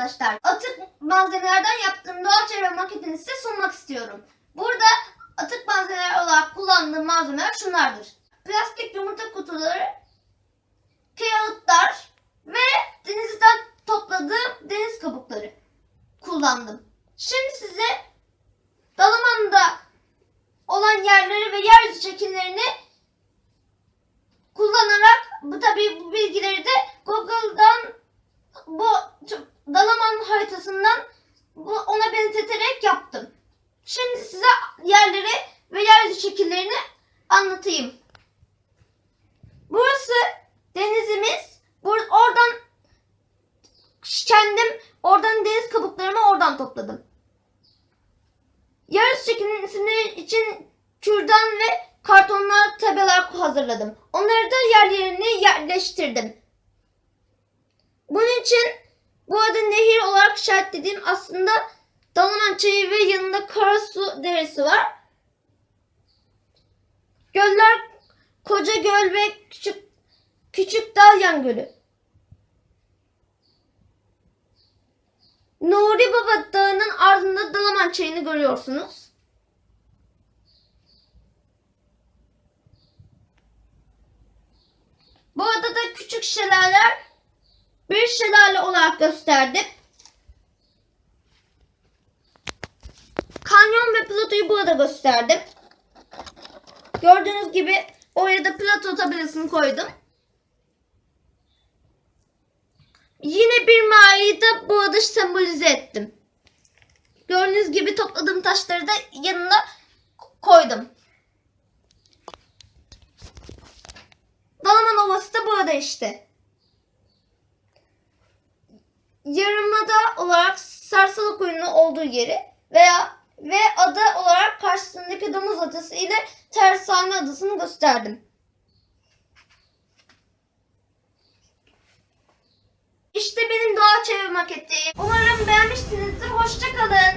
arkadaşlar. Atık malzemelerden yaptığım doğal çevre maketini size sunmak istiyorum. Burada atık malzemeler olarak kullandığım malzemeler şunlardır. Plastik yumurta kutuları, kağıtlar ve denizden topladığım deniz kabukları kullandım. Şimdi size Dalaman'da olan yerleri ve yeryüzü şekillerini kullanarak bu tabii bu bilgileri de Google'dan bu Dalaman haritasından ona benzeterek yaptım. Şimdi size yerleri ve yeryüzü şekillerini anlatayım. Burası denizimiz. Bur oradan kendim oradan deniz kabuklarımı oradan topladım. Yarış şekilleri için kürdan ve kartonlar tabeler hazırladım. Onları da yerlerine yerleştirdim. Bunun için bu adı nehir olarak işaretlediğim aslında Dalaman çayı ve yanında Karasu deresi var. Göller Koca Göl ve Küçük Küçük Dalyan Gölü. Nuri Baba Dağı'nın ardında Dalaman çayını görüyorsunuz. Bu adada küçük şelaleler bir şelale olarak gösterdim. Kanyon ve platoyu burada gösterdim. Gördüğünüz gibi oraya da plato tabelasını koydum. Yine bir mağarayı da burada sembolize ettim. Gördüğünüz gibi topladığım taşları da yanına koydum. Dalaman Ovası da burada işte. Yarımada olarak Sarsalı oyunu olduğu yeri veya ve ada olarak karşısındaki Domuz Adası ile Tersane Adası'nı gösterdim. İşte benim doğa çevre maketi. Umarım beğenmişsinizdir. Hoşçakalın.